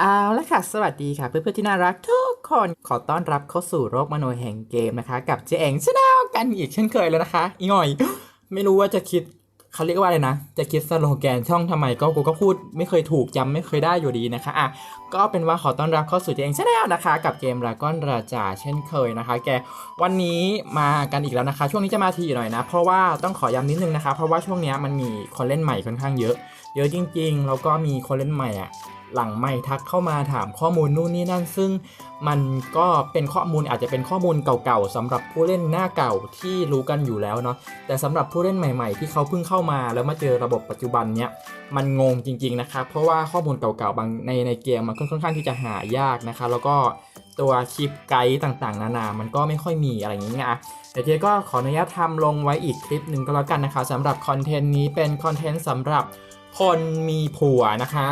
เอาละค่ะ สวัสดีค่ะ เพื่อนๆที่น่ารักทุกคนขอต้อนรับเข้าสู่โรคมโนแห่งเกมนะคะ กับเจเองชาแนลกันอีกเช่นเคยแล้วนะคะ อีหน่อย ไม่รู้ว่าจะคิดเขาเรียกว่าอะไรนะ จะคิดสโลแกนช่องทำไมก็กูก็พูดไม่เคยถูกจำไม่เคยได้อยู่ดีนะคะอะก็เป็นว่าขอต้อนรับเข้าสู่เจเองชาแนลนะคะ กับเกมราก้อนราจาเช่นเคยนะคะ แกวันนี้มากันอีกแล้วนะคะ ช่วงนี้จะมาทีหน่อยนะ เพราะว่าต้องขอย้ำนิดนึงนะคะ เพราะว่าช่วงนี้มันมีคนเล่นใหม่ค่อนข้างเยอะ เยอะจริง ๆ แล้วก็มีคนเล่นใหม่อะ หลังไม่ทักเข้ามาถามข้อมูลนู่นนี่นั่น ซึ่งมันก็เป็นข้อมูลอาจจะเป็นข้อมูลเก่าๆสำหรับผู้เล่นหน้าเก่าที่รู้กันอยู่แล้วเนาะแต่สำหรับผู้เล่นใหม่ ๆ ที่เขาเพิ่งเข้ามาแล้วมาเจอระบบปัจจุบันเนี้ยมันงงจริง ๆนะครับเพราะว่าข้อมูลเก่าๆบางในในเกมมันค่อนข้างที่จะหายากนะคะ แล้วก็ตัวคลิปไกด์ต่างๆ นานา มันก็ไม่ค่อยมีอะไรอย่างเงี้ยอะเดี๋ยวเจก็ขออนุญาตทำลงไว้อีกคลิปหนึ่งก็แล้วกันนะคะสำหรับคอนเทนต์นี้เป็นคอนเทนต์สำหรับคนมีผัวนะคะ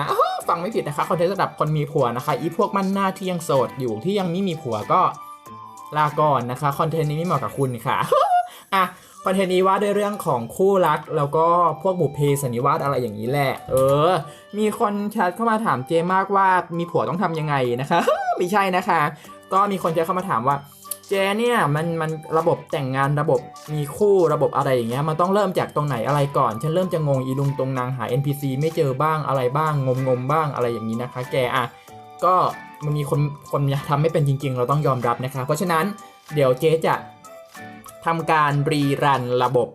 ฟังไม่ผิดนะคะคอนเทนต์สำหรับคนมีผัวนะคะ อีพวกมันหน้าที่ยังโสดอยู่ที่ยังไม่มีผัวก็ลาก่อนนะคะคอนเทนต์นี้ไม่เหมาะกับคุณค่ะอะคอนเทนต์นี้ว่าด้วยเรื่องของคู่รัก แล้วก็พวกบุพเพสันนิวาสอะไรอย่างนี้แหละ เออ มีคนแชทเข้ามาถามเจมากว่ามีผัวต้องทำยังไงนะคะ ไม่ใช่นะคะ ก็มีคนแชทเข้ามาถามว่า เจเนี่ยมันมันระบบแต่งงานระบบมีคู่ระบบอะไรอย่างเงี้ยมันต้องเริ่มจากตรงไหนอะไรก่อน ฉันเริ่มจะงงอีลุงตรงนางหา NPC ไม่เจอบ้างอะไรบ้างงมงมบ้างอะไรอย่างนี้นะคะ แกอะก็มันมีคนคนทำไม่เป็นจริง ๆ เราต้องยอมรับนะคะ เพราะฉะนั้นเดี๋ยวเจ๊จะทำการรีรันระบบ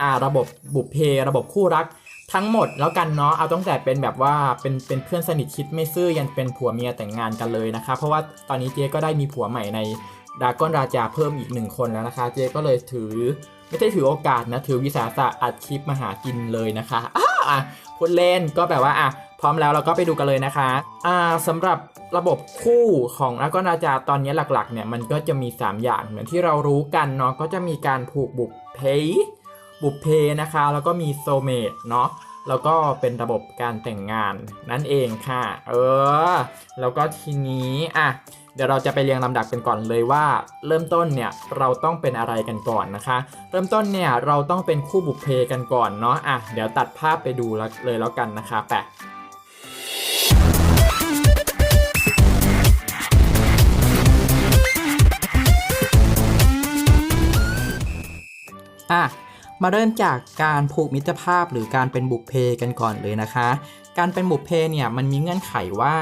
อ่าระบบบุพเพระบบคู่รักทั้งหมดแล้วกันเนาะเอาตั้งแต่เป็นแบบว่าเป็นเป็นเพื่อนสนิทคิดไม่ซื่อยันเป็นผัวเมียแต่งงานกันเลยนะคะ เพราะว่าตอนนี้เจ๊ก็ได้มีผัวใหม่ใน ดากอนราจาเพิ่มอีกหนึ่งคนแล้วนะคะ เจก็เลยถือไม่ได้ถือโอกาสนะ ถือวิสาสะอัดคลิปมาหากินเลยนะคะอ้าอะพูดเล่นก็แบบว่าอะพร้อมแล้วเราก็ไปดูกันเลยนะคะอ่าสำหรับระบบคู่ของดากอนราจาตอนนี้หลักๆเนี่ยมันก็จะมี 3 อย่างเหมือนที่เรารู้กันเนาะก็จะมีการผูกบุกเพยบุพเพนะคะ แล้วก็มีโซเมดเนาะ แล้วก็เป็นระบบการแต่งงานนั่นเองค่ะ เออ แล้วก็ทีนี้อะเดี๋ยวเราจะไปเรียงลำดับกันก่อนเลยว่า เริ่มต้นเนี่ยเราต้องเป็นอะไรกันก่อนนะคะ เริ่มต้นเนี่ยเราต้องเป็นคู่บุพเพกันก่อนเนาะอะเดี๋ยวตัดภาพไปดูเลยแล้วกันนะคะแปะอะ มาเริ่มจากการผูกมิตรภาพหรือการเป็นบุพเพกันก่อนเลยนะคะ การเป็นบุพเพเนี่ยมันมีเงื่อนไขว่า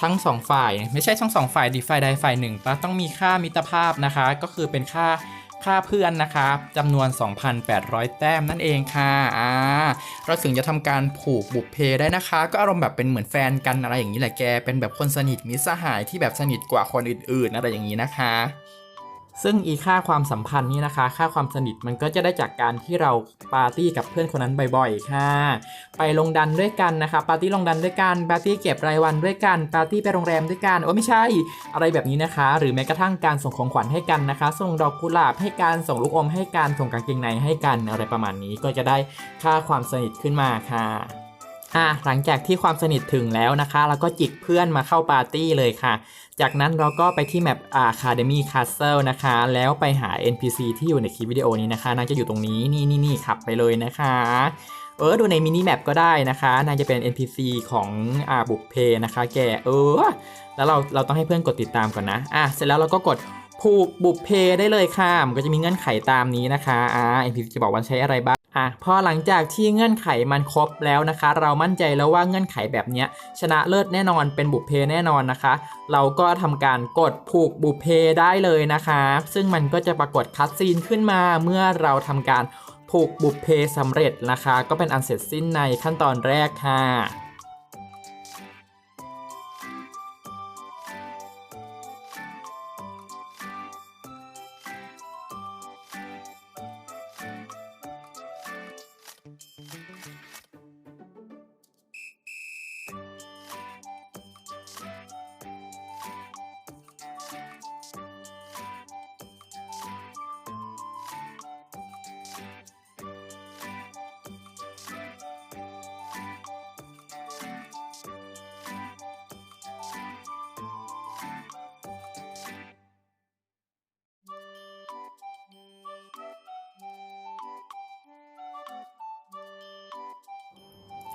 ทั้งสองฝ่าย ไม่ใช่ทั้งสองฝ่ายดีฝ่ายใดฝ่ายหนึ่งต้องมีค่ามิตรภาพนะคะ ก็คือเป็นค่าค่าเพื่อนนะคะจำนวน 2,800 แต้มนั่นเองค่ะอ่าเราถึงจะทำการผูกบุพเพได้นะคะ ก็อารมณ์แบบเป็นเหมือนแฟนกันอะไรอย่างนี้แหละแก เป็นแบบคนสนิทมิตรสหายที่แบบสนิทกว่าคนอื่นๆอะไรอย่างนี้นะคะ ซึ่งอีค่าความสัมพันธ์นี่นะคะ ค่าความสนิทมันก็จะได้จากการที่เราปาร์ตี้กับเพื่อนคนนั้นบ่อยๆ ค่ะ ไปลงดันด้วยกันนะคะ ปาร์ตี้ลงดันด้วยกัน ปาร์ตี้เก็บรายวันด้วยกัน ปาร์ตี้ไปโรงแรมด้วยกัน โอ้ไม่ใช่ อะไรแบบนี้นะคะ หรือแม้กระทั่งการส่งของขวัญให้กันนะคะ ส่งดอกกุหลาบให้กัน ส่งลูกอมให้กัน ส่งกางเกงในให้กัน อะไรประมาณนี้ ก็จะได้ค่าความสนิทขึ้นมาค่ะอะหลังจากที่ความสนิทถึงแล้วนะคะ เราก็จิกเพื่อนมาเข้าปาร์ตี้เลยค่ะ จากนั้นเราก็ไปที่แมป Academy Castle นะคะ แล้วไปหา NPC ที่อยู่ในคลิปวิดีโอนี้นะคะ นางจะอยู่ตรงนี้นี่นี่นี่ขับไปเลยนะคะ เออดูในมินิแมปก็ได้นะคะนางจะเป็น NPC ของอ่าบุพเพนะคะ แกเออ แล้วเราเราต้องให้เพื่อนกดติดตามก่อนนะ อะเสร็จแล้วเราก็กดผูกบุพเพได้เลยค่ะ มันก็จะมีเงื่อนไขตามนี้นะคะอ่า NPC จะบอกว่าใช้อะไรบ้าง อะพอหลังจากที่เงื่อนไขมันครบแล้วนะคะ เรามั่นใจแล้วว่าเงื่อนไขแบบนี้ชนะเลิศแน่นอนเป็นบุพเพแน่นอนนะคะ เราก็ทำการกดผูกบุพเพได้เลยนะคะ ซึ่งมันก็จะปรากฏคัดซีนขึ้นมาเมื่อเราทำการผูกบุพเพสำเร็จนะคะ ก็เป็นอันเสร็จสิ้นในขั้นตอนแรกค่ะ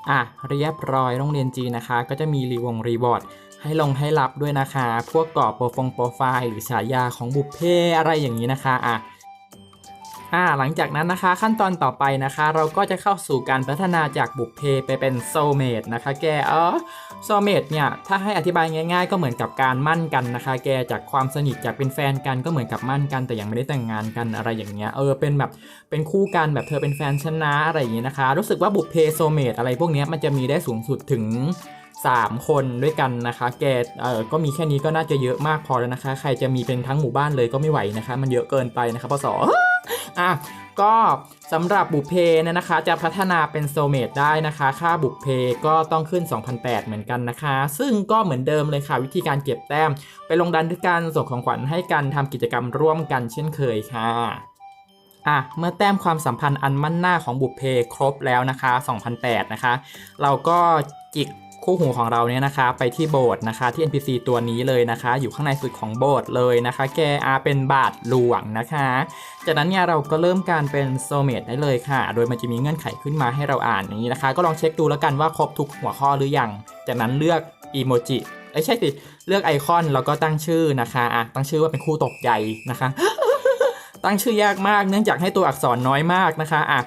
อะเรียบร้อยโรงเรียนจีนะคะ ก็จะมีรีวงรีบอร์ดให้ลงให้รับด้วยนะคะ พวกกรอบโปรฟงโปรไฟล์หรือฉายาของบุพเพอะไรอย่างนี้นะคะอะ อ่าหลังจากนั้นนะคะขั้นตอนต่อไปนะคะ เราก็จะเข้าสู่การพัฒนาจากบุพเพไปเป็นโซเมดนะคะ แกเออโซเมดเนี่ยถ้าให้อธิบายง่ายๆ ก็เหมือนกับการมั่นกันนะคะ แกจากความสนิทจากเป็นแฟนกันก็เหมือนกับมั่นกัน แต่ยังไม่ได้แต่งงานกันอะไรอย่างเงี้ยเออเป็นแบบเป็นคู่กันแบบเธอเป็นแฟนฉันนะอะไรอย่างเงี้ยนะคะ รู้สึกว่าบุพเพโซเมดอะไรพวกเนี้ยมันจะมีได้สูงสุดถึง3 คนด้วยกันนะคะ แกเออก็มีแค่นี้ก็น่าจะเยอะมากพอแล้วนะคะ ใครจะมีเป็นทั้งหมู่บ้านเลยก็ไม่ไหวนะคะ มันเยอะเกินไปนะคะพศ อะก็สำหรับบุเพเนี่ยนะคะ จะพัฒนาเป็นโซเมดได้นะคะ ค่าบุเพก็ต้องขึ้น 2,008 เหมือนกันนะคะ ซึ่งก็เหมือนเดิมเลยค่ะ วิธีการเก็บแต้ม ไปลงดันด้วยการส่งของขวัญให้กันทำกิจกรรมร่วมกันเช่นเคยค่ะอะเมื่อแต้มความสัมพันธ์อันมั่นหน้าของบุพเพครบแล้วนะคะ 2008 นะคะ เราก็จิก คู่หูของเราเนี่ยนะคะ ไปที่โบสถ์นะคะที่ NPC ตัวนี้เลยนะคะ อยู่ข้างในสุดของโบสถ์เลยนะคะ แกอาเป็นบาทหลวงนะคะ จากนั้นเนี่ยเราก็เริ่มการเป็นโซเมดได้เลยค่ะ โดยมันจะมีเงื่อนไขขึ้นมาให้เราอ่านอย่างนี้นะคะ ก็ลองเช็คดูแล้วกันว่าครบทุกหัวข้อหรือยัง จากนั้นเลือกอีโมจิเอ้ใช่สิเลือกไอคอนแล้วก็ตั้งชื่อนะคะอะตั้งชื่อว่าเป็นคู่ตกใจนะคะตั้งชื่อยากมากเนื่องจากให้ตัวอักษรน้อยมากนะคะอะ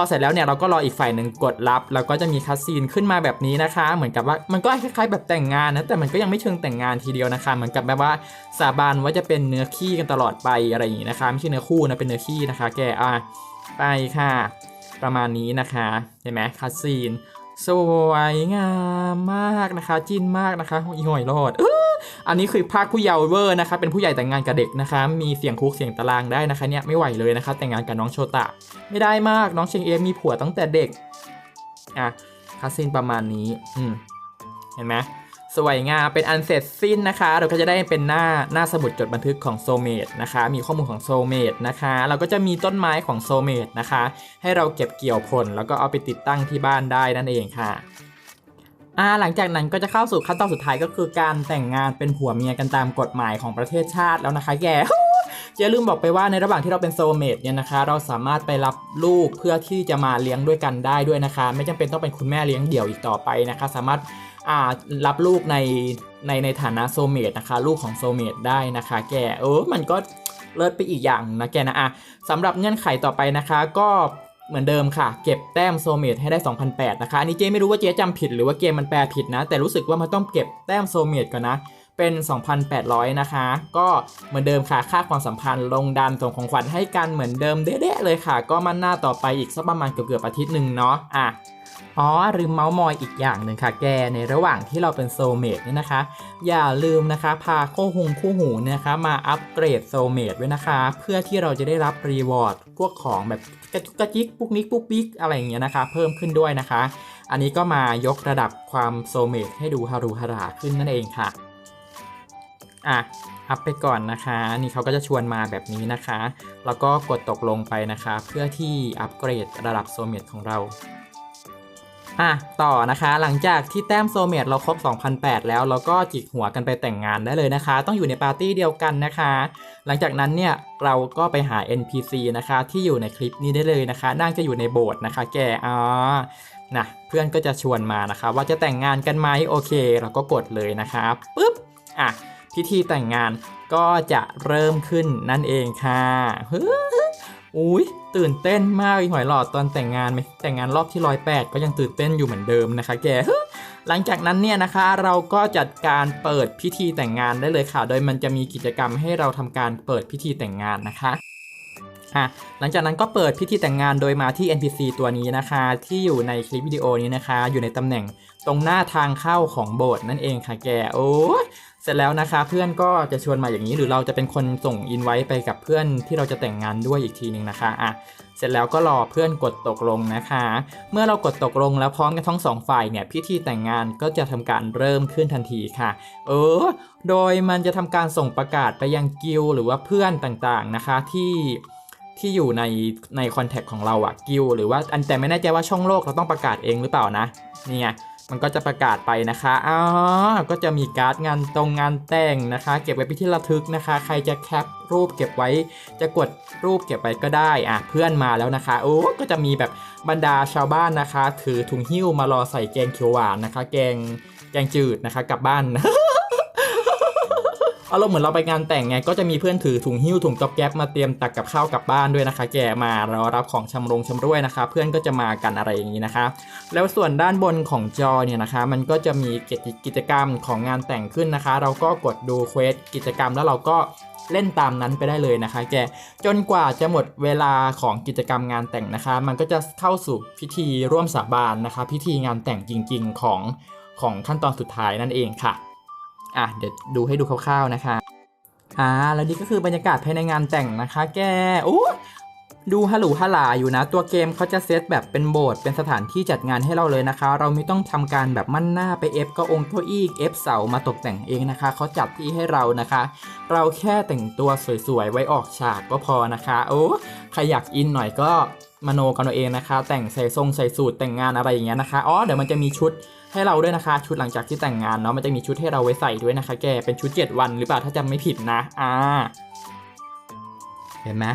อเสร็จแล้วเนี่ยเราก็รออีกฝ่ายหนึ่งกดรับ แล้วก็จะมีคัสซีนขึ้นมาแบบนี้นะคะ เหมือนกับว่ามันก็คล้ายๆแบบแต่งงานนะแต่มันก็ยังไม่เชิงแต่งงานทีเดียวนะคะ เหมือนกับแบบว่าสาบานว่าจะเป็นเนื้อขี้กันตลอดไปอะไรอย่างนี้นะคะไม่ใช่เนื้อคู่นะเป็นเนื้อขี้นะคะ แกอะไปค่ะ ประมาณนี้นะคะเห็นไหมคัสซีน สวยงามมากนะคะ จิ้นมากนะคะอีหอยรอดอันนี้คือภาคผู้เยาว์เวอร์นะคะ เป็นผู้ใหญ่แต่งงานกับเด็กนะคะ มีเสียงคุกเสียงตารางได้นะคะเนี่ยไม่ไหวเลยนะคะ แต่งงานกับน้องโชตะ ไม่ได้มากน้องเชงเอมีผัวตั้งแต่เด็กอะคาสินประมาณนี้ อืมเห็นไหม สวยงามเป็นอันเสร็จสิ้นนะคะ เราก็จะได้เป็นหน้าหน้าสมุดจดบันทึกของโซเมดนะคะ มีข้อมูลของโซเมดนะคะ เราก็จะมีต้นไม้ของโซเมดนะคะ ให้เราเก็บเกี่ยวผล แล้วก็เอาไปติดตั้งที่บ้านได้นั่นเองค่ะอ่าหลังจากนั้นก็จะเข้าสู่ขั้นตอนสุดท้ายก็คือการแต่งงานเป็นผัวเมียกันตามกฎหมายของประเทศชาติแล้วนะคะแกเจ๊ลืมบอกไปว่าในระหว่างที่เราเป็นโซเมดเนี่ยนะคะ เราสามารถไปรับลูกเพื่อที่จะมาเลี้ยงด้วยกันได้ด้วยนะคะ ไม่จำเป็นต้องเป็นคุณแม่เลี้ยงเดี่ยวอีกต่อไปนะคะ สามารถ รับลูกในในในฐานะโซเมดนะคะ ลูกของโซเมดได้นะคะ แกเออมันก็เลิศไปอีกอย่างนะแกนะอะสำหรับเงื่อนไขต่อไปนะคะ ก็เหมือนเดิมค่ะ เก็บแต้มโซเมดให้ได้ 2008 นะคะ อันนี้เจ๊ไม่รู้ว่าเจ๊จำผิดหรือว่าเกมมันแปลผิดนะ แต่รู้สึกว่ามันต้องเก็บแต้มโซเมดก่อนนะ เป็น 2,800 นะคะ ก็เหมือนเดิมค่ะ ค่าความสัมพันธ์ลงดันส่งของขวัญให้กันเหมือนเดิมเด๊ะๆเลยค่ะ ก็มันหน้าต่อไปอีกสักประมาณเกือบๆอาทิตย์หนึ่งเนาะ อะ อ๋อลืมเมาส์มอยอีกอย่างหนึ่งค่ะแกในระหว่างที่เราเป็นโซเมดเนี่ยนะคะ อย่าลืมนะคะ พาโคู่หงคู่หูนะคะมาอัปเกรดโซเมดด้วยนะคะ เพื่อที่เราจะได้รับรีวอร์ดพวกของแบบกระจุกกระจิกปุ๊กนิกปุ๊กปิ๊กอะไรอย่างเงี้ยนะคะ เพิ่มขึ้นด้วยนะคะ อันนี้ก็มายกระดับความโซเมดให้ดูฮารุฮาราขึ้นนั่นเองค่ะอะอัพไปก่อนนะคะ นี่เขาก็จะชวนมาแบบนี้นะคะ แล้วก็กดตกลงไปนะคะ เพื่อที่อัปเกรดระดับโซเมตของเรา อะต่อนะคะหลังจากที่แต้มโซเมตเราครบ 2008 แล้วเราก็จิกหัวกันไปแต่งงานได้เลยนะคะ ต้องอยู่ในปาร์ตี้เดียวกันนะคะ หลังจากนั้นเนี่ยเราก็ไปหา NPC นะคะ ที่อยู่ในคลิปนี้ได้เลยนะคะนั่งจะอยู่ในโบสถ์นะคะ แกอ่านะเพื่อนก็จะชวนมานะคะ ว่าจะแต่งงานกันไหมโอเค เราก็กดเลยนะคะปุ๊บอะพิธีแต่งงานก็จะเริ่มขึ้นนั่นเองค่ะเฮ้ อุ้ยตื่นเต้นมากอีหอยหลอดตอนแต่งงานไหมแต่งงานรอบที่ร้อยแปดก็ยังตื่นเต้นอยู่เหมือนเดิมนะคะ แกหลังจากนั้นเนี่ยนะคะเราก็จัดการเปิดพิธีแต่งงานได้เลยค่ะ โดยมันจะมีกิจกรรมให้เราทำการเปิดพิธีแต่งงานนะคะอะหลังจากนั้นก็เปิดพิธีแต่งงานโดยมาที่ NPC ตัวนี้นะคะ ที่อยู่ในคลิปวิดีโอนี้นะคะ อยู่ในตำแหน่งตรงหน้าทางเข้าของโบสถ์นั่นเองค่ะแกโอ้ เสร็จแล้วนะคะเพื่อนก็จะชวนมาอย่างนี้หรือเราจะเป็นคนส่งอินไว้ไปกับเพื่อนที่เราจะแต่งงานด้วยอีกทีหนึ่งนะคะอะเสร็จแล้วก็รอเพื่อนกดตกลงนะคะ เมื่อเรากดตกลงแล้วพร้อมกันทั้งสองฝ่ายเนี่ยพิธีแต่งงานก็จะทำการเริ่มขึ้นทันทีค่ะ เออ โดยมันจะทำการส่งประกาศไปยังกิลหรือว่าเพื่อนต่างๆนะคะที่ที่อยู่ในในคอนแทคของเราอะกิลหรือว่าอันแต่ไม่แน่ใจว่าช่องโลกเราต้องประกาศเองหรือเปล่านะนี่ไง มันก็จะประกาศไปนะคะอ๋อก็จะมีการ์ดงานตรงงานแต่งนะคะ เก็บไว้เป็นที่ระทึกนะคะ ใครจะแคปรูปเก็บไว้ จะกดรูปเก็บไว้ก็ได้ อะ เพื่อนมาแล้วนะคะ โอ้ ก็จะมีแบบบรรดาชาวบ้านนะคะ ถือถุงหิ้วมารอใส่แกงเขียวหวานนะคะ แกงแกงจืดนะคะ กลับบ้าน อารมณ์เหมือนเราไปงานแต่งไงก็จะมีเพื่อนถือถุงหิ้วถุงก๊อบแก๊บมาเตรียมตักกับข้าวกลับบ้านด้วยนะคะ แกมารอรับของชำรงชำร่วยนะคะ เพื่อนก็จะมากันอะไรอย่างนี้นะคะ แล้วส่วนด้านบนของจอเนี่ยนะคะ มันก็จะมีกิจกิจกรรมของงานแต่งขึ้นนะคะ เราก็กดดูเควสกิจกรรมแล้วเราก็เล่นตามนั้นไปได้เลยนะคะ แกจนกว่าจะหมดเวลาของกิจกรรมงานแต่งนะคะ มันก็จะเข้าสู่พิธีร่วมสาบานนะคะ พิธีงานแต่งจริง ๆ ของของขั้นตอนสุดท้ายนั่นเองค่ะ อะเดี๋ยวดูให้ดูคร่าวๆนะคะอ่าแล้วนี่ก็คือบรรยากาศภายในงานแต่งนะคะ แกโอ้ดูฮัลโหลฮัลาอยู่นะ ตัวเกมเขาจะเซตแบบเป็นโบสถ์เป็นสถานที่จัดงานให้เราเลยนะคะ เราไม่ต้องทำการแบบมั่นหน้าไปเอฟก็องค์เก้าอี้เอฟเสามาตกแต่งเองนะคะเขาจัดที่ให้เรานะคะ เราแค่แต่งตัวสวยๆไว้ออกฉากก็พอนะคะ โอ้ใครอยากอินหน่อยก็ มโนกันเอาเองนะคะ แต่งใส่ทรงใส่สูทแต่งงานอะไรอย่างเงี้ยนะคะอ๋อเดี๋ยวมันจะมีชุดให้เราด้วยนะคะ ชุดหลังจากที่แต่งงานเนาะมันจะมีชุดให้เราไว้ใส่ด้วยนะคะ แกเป็นชุด 7 วันหรือเปล่าถ้าจำไม่ผิดนะอ่าเห็นไหม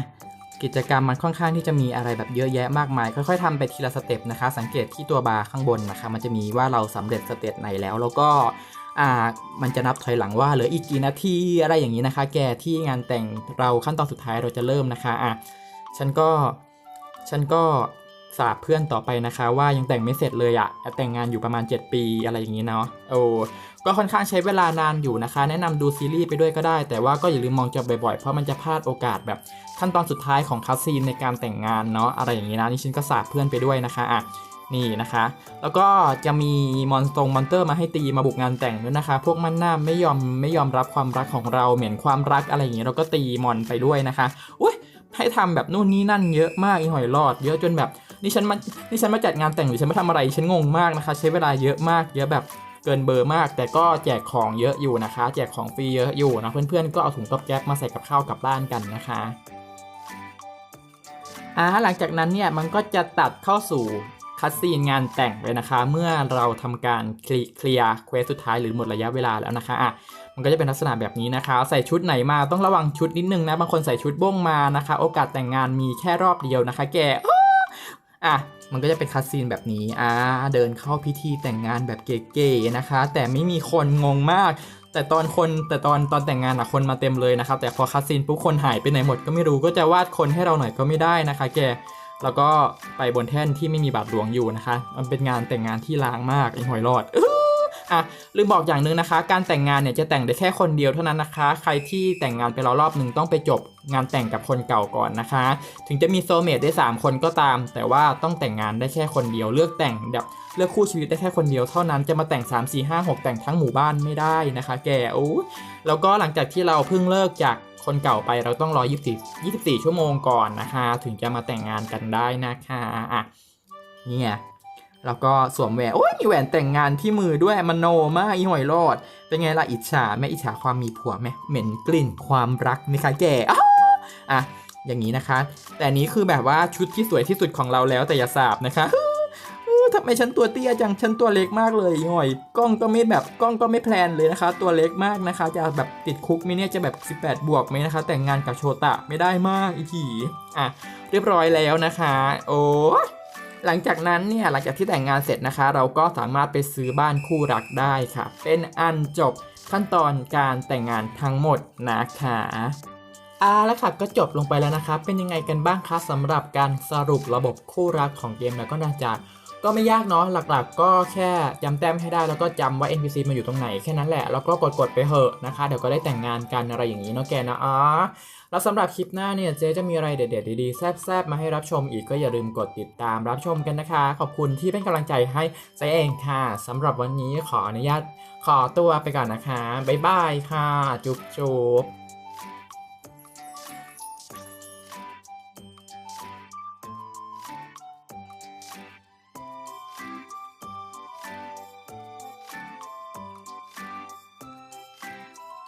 กิจกรรมมันค่อนข้างที่จะมีอะไรแบบเยอะแยะมากมาย ค่อยๆทำไปทีละสเต็ปนะคะ สังเกตที่ตัวบาร์ข้างบนนะคะ มันจะมีว่าเราสำเร็จสเต็ปไหนแล้ว แล้วก็อ่ามันจะนับถอยหลังว่าเหลืออีกกี่นาทีอะไรอย่างนี้นะคะ แกที่งานแต่งเราขั้นตอนสุดท้ายเราจะเริ่มนะคะอะฉันก็ ฉันก็สาบเพื่อนต่อไปนะคะว่ายังแต่งไม่เสร็จเลยอะแต่งงานอยู่ประมาณ 7 ปีอะไรอย่างนี้เนาะโอ้ก็ค่อนข้างใช้เวลานานอยู่นะคะ แนะนำดูซีรีส์ไปด้วยก็ได้ แต่ว่าก็อย่าลืมมองจอบ่อยๆ เพราะมันจะพลาดโอกาสแบบขั้นตอนสุดท้ายของคัสซีนในการแต่งงานเนาะอะไรอย่างนี้นะนี่ฉันก็สาบเพื่อนไปด้วยนะคะอะนี่นะคะ แล้วก็จะมีมอนสตรงมอนเตอร์มาให้ตีมาบุกงานแต่งด้วยนะคะ พวกมันหน้าไม่ยอมไม่ยอมรับความรักของเราเหม็นความรักอะไรอย่างนี้เราก็ตีมอนไปด้วยนะคะอุ้ย ให้ทำแบบนู่นนี่นั่นเยอะมากอีหอยหลอด เยอะจนแบบนี่ฉันมานี่ฉันมาจัดงานแต่งหรือฉันมาทำอะไรฉันงงมากนะคะ ใช้เวลาเยอะมาก เยอะแบบเกินเบอร์มาก แต่ก็แจกของเยอะอยู่นะคะ แจกของฟรีเยอะอยู่นะเพื่อนๆก็เอาถุงกับแก๊บมาใส่กับข้าวกลับบ้านกันนะคะอ่าหลังจากนั้นเนี่ยมันก็จะตัดเข้าสู่ คัสซีนงานแต่งเลยนะคะ เมื่อเราทำการเคลียร์เควสสุดท้ายหรือหมดระยะเวลาแล้วนะคะอะมันก็จะเป็นลักษณะแบบนี้นะคะ ใส่ชุดไหนมาต้องระวังชุดนิดนึงนะ บางคนใส่ชุดบ้งมานะคะ โอกาสแต่งงานมีแค่รอบเดียวนะคะ แกอ้ออะมันก็จะเป็นคัสซีนแบบนี้อ่าเดินเข้าพิธีแต่งงานแบบเก๋ๆนะคะ แต่ไม่มีคนงงมาก แต่ตอนคนแต่ตอนตอนแต่งงานอะคนมาเต็มเลยนะครับแต่พอคัสซีนปุ๊บคนหายไปไหนหมดก็ไม่รู้ก็จะวาดคนให้เราหน่อยก็ไม่ได้นะคะ แก แล้วก็ไปบนแท่นที่ไม่มีบาทหลวงอยู่นะคะ มันเป็นงานแต่งงานที่ล้างมากไอ้หอยรอดอะลืมบอกอย่างหนึ่งนะคะ การแต่งงานเนี่ยจะแต่งได้แค่คนเดียวเท่านั้นนะคะ ใครที่แต่งงานไปแล้วรอบหนึ่งต้องไปจบงานแต่งกับคนเก่าก่อนนะคะ ถึงจะมีโซเมทได้ 3 คนก็ตาม แต่ว่าต้องแต่งงานได้แค่คนเดียว เลือกแต่งแบบเลือกคู่ชีวิตได้แค่คนเดียวเท่านั้นจะมาแต่ง 3 4 5 6 แต่งทั้งหมู่บ้านไม่ได้นะคะ แกโอ้แล้วก็หลังจากที่เราเพิ่งเลิกจาก คนเก่าไปเราต้องรอ 24 24 ชั่วโมงก่อนนะคะ ถึงจะมาแต่งงานกันได้นะคะอะเนี่ไงแล้วก็สวมแหวนโอ้ยมีแหวนแต่งงานที่มือด้วยมันโนมากอีหอยรอด เป็นไงล่ะอิจฉาแม่อิจฉาความมีผัวไหมเหม็นกลิ่นความรักไหมคะแก่อะอย่างนี้นะคะ แต่นี้คือแบบว่าชุดที่สวยที่สุดของเราแล้วแต่อย่าสาบนะคะ ทำไมฉันตัวเตี้ยจังฉันตัวเล็กมากเลยอีหอย กล้องก็ไม่แบบกล้องก็ไม่แพลนเลยนะคะ ตัวเล็กมากนะคะ จะแบบติดคุกไหมเนี่ยจะแบบ 18 บวกไหมนะคะ แต่งงานกับโชตะไม่ได้มากอีทีอะเรียบร้อยแล้วนะคะ โอ้หลังจากนั้นเนี่ยหลังจากที่แต่งงานเสร็จนะคะ เราก็สามารถไปซื้อบ้านคู่รักได้ค่ะ เป็นอันจบขั้นตอนการแต่งงานทั้งหมดนะคะอ่าแล้วค่ะก็จบลงไปแล้วนะคะ เป็นยังไงกันบ้างคะสำหรับการสรุประบบคู่รักของเกมแล้วก็นาจะ ก็ไม่ยากเนาะหลักๆ ก็แค่จำแต้มให้ได้แล้วก็จำว่า NPC มาอยู่ตรงไหนแค่นั้นแหละแล้วก็กดๆไปเหอะนะคะ เดี๋ยวก็ได้แต่งงานกันอะไรอย่างนี้เนาะแกนะอ๋อแล้วสำหรับคลิปหน้าเนี่ยเจ๊จะมีอะไรเด็ดๆดีๆแซ่บๆมาให้รับชมอีกก็อย่าลืมกดติดตามรับชมกันนะคะ ขอบคุณที่เป็นกำลังใจให้เจ๊เองค่ะสำหรับวันนี้ขออนุญาตขอตัวไปก่อนนะคะบ๊ายบายค่ะ จุ๊บจุ๊บ